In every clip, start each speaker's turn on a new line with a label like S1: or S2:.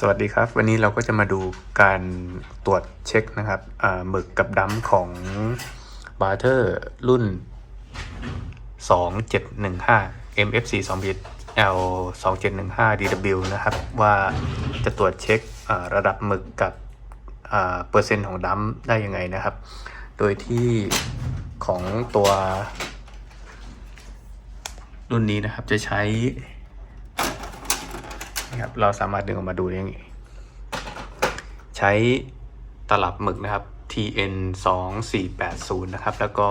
S1: สวัสดีครับ วันนี้เราก็จะมาดูการตรวจเช็คนะครับอ่าหมึกกับดัมของบาร์เทอร์รุ่น 2715 MFC 2 L 2715 DW นะครับ ว่าจะตรวจเช็คระดับหมึกกับอ่าเปอร์เซ็นต์ของดัมได้ยังไงนะครับ โดยที่ของตัว รุ่นนี้นะครับจะใช้ นะครับเราสามารถดึงออกมาดูได้อย่างนี้ ใช้ตลับหมึกนะครับ TN 2 4 8 0นะครับ แล้วก็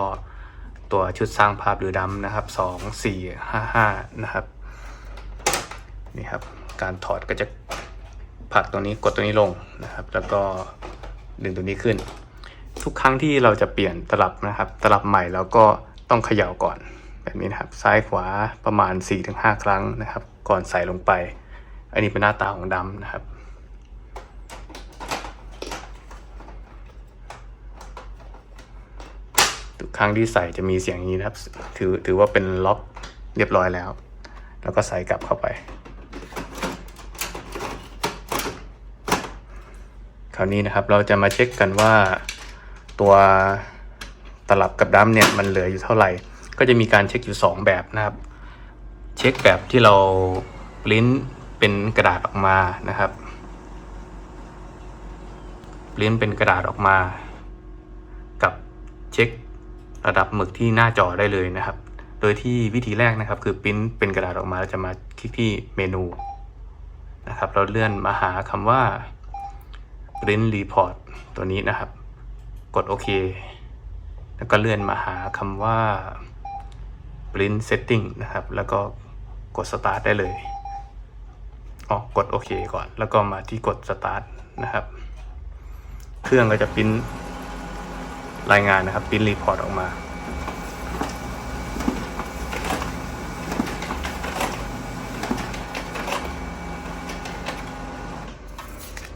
S1: ตัวชุดสร้างภาพหรือดำนะครับ 2 4 5 5 นะครับนี่ครับ การถอดก็จะผลักตัวนี้กดตัวนี้ลงนะครับ แล้วก็ดึงตัวนี้ขึ้น ทุกครั้งที่เราจะเปลี่ยนตลับนะครับ ตลับใหม่แล้วก็ต้องเขย่าก่อนแบบนี้นะครับ ซ้ายขวาประมาณ 4-5 ครั้งนะครับ ก่อนใส่ลงไป อันนี้เป็นหน้าตาของดำนะครับ ทุกครั้งที่ใส่จะมีเสียงนี้นะครับ ถือถือว่าเป็นล็อกเรียบร้อยแล้ว แล้วก็ใส่กลับเข้าไป คราวนี้นะครับเราจะมาเช็คกันว่าตัวตลับกับดัมเนี่ยมันเหลืออยู่เท่าไหร่ ก็จะมีการเช็คอยู่ 2 แบบนะครับ เช็คแบบที่เราปริ้น เป็นกระดาษออกมานะครับปริ้นเป็นกระดาษออกมา กับเช็คระดับหมึกที่หน้าจอได้เลยนะครับ โดยที่วิธีแรกนะครับ คือปริ้นเป็นกระดาษออกมาเราจะมาคลิกที่เมนูนะครับ เราเลื่อนมาหาคำว่า print report ตัวนี้นะครับ กดโอเค แล้วก็เลื่อนมาหาคำว่า print setting นะครับ แล้วก็กด start ได้เลย อ๋อกดโอเคก่อน แล้วก็มาที่กด start นะครับ เครื่องก็จะพิมพ์รายงานนะครับพิมพ์รีพอร์ตออกมา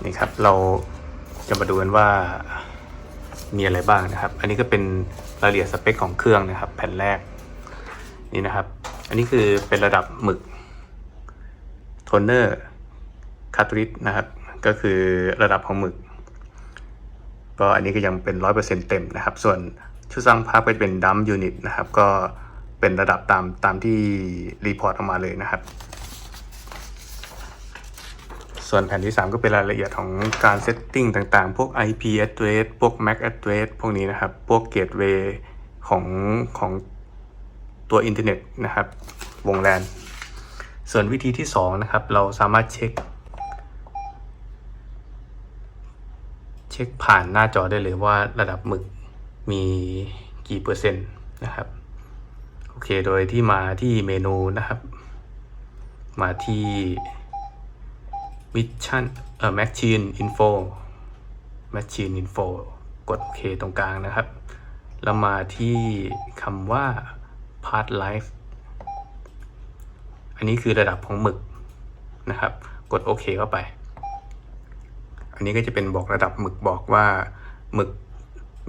S1: นี่ครับเราจะมาดูกันว่ามีอะไรบ้างนะครับ อันนี้ก็เป็นรายละเอียดสเปคของเครื่องนะครับ แผ่นแรกนี่นะครับ อันนี้คือเป็นระดับหมึก โทนเนอร์คาตริดนะครับ ก็คือระดับของหมึก ก็อันนี้ก็ยังเป็น 100%เต็มนะครับ ส่วนชุดสร้างภาพก็จะเป็นดัมยูนิตนะครับ ก็เป็นระดับตามตามที่รีพอร์ตออกมาเลยนะครับ ส่วนแผ่นที่ 3 ก็เป็นรายละเอียดของการเซตติ้งต่างๆ พวก IP address พวก MAC address พวกนี้นะครับ พวก gateway ของของตัวอินเทอร์เน็ตนะครับ วงแลน ส่วนวิธีที่2นะครับเราสามารถเช็ค เช็คผ่านหน้าจอได้เลยว่าระดับหมึกมีกี่เปอร์เซ็นต์นะครับโอเคโดยที่มาที่เมนูนะครับ มาที่ Mission เอ่อ Machine Info Machine Info กดโอเคตรงกลางนะครับ แล้วมาที่คำว่า Part Life อันนี้คือระดับของหมึกนะครับ กดโอเคเข้าไป อันนี้ก็จะเป็นบอกระดับหมึกบอกว่าหมึก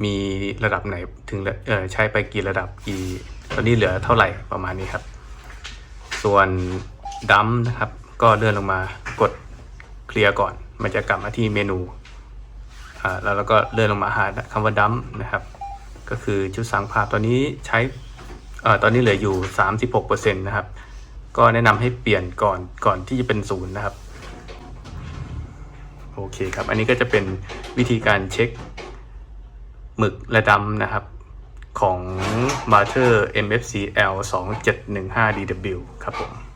S1: มีระดับไหนถึงใช้ไปกี่ระดับกี่ตอนนี้เหลือเท่าไหร่ประมาณนี้ครับ ส่วนดัมนะครับ ก็เลื่อนลงมากดเคลียร์ก่อน มันจะกลับมาที่เมนูแล้วเราก็เลื่อนลงมาหาคำว่าดัมนะครับ ก็คือชุดสังภาพตอนนี้ใช้ตอนนี้เหลืออยู่ 36%นะครับ ก็แนะนำให้เปลี่ยนก่อนก่อนที่จะเป็นศูนย์นะครับ โอเคครับ อันนี้ก็จะเป็นวิธีการเช็คหมึกและดำนะครับของ m a r t e r MFCL 2715 DW ครับผม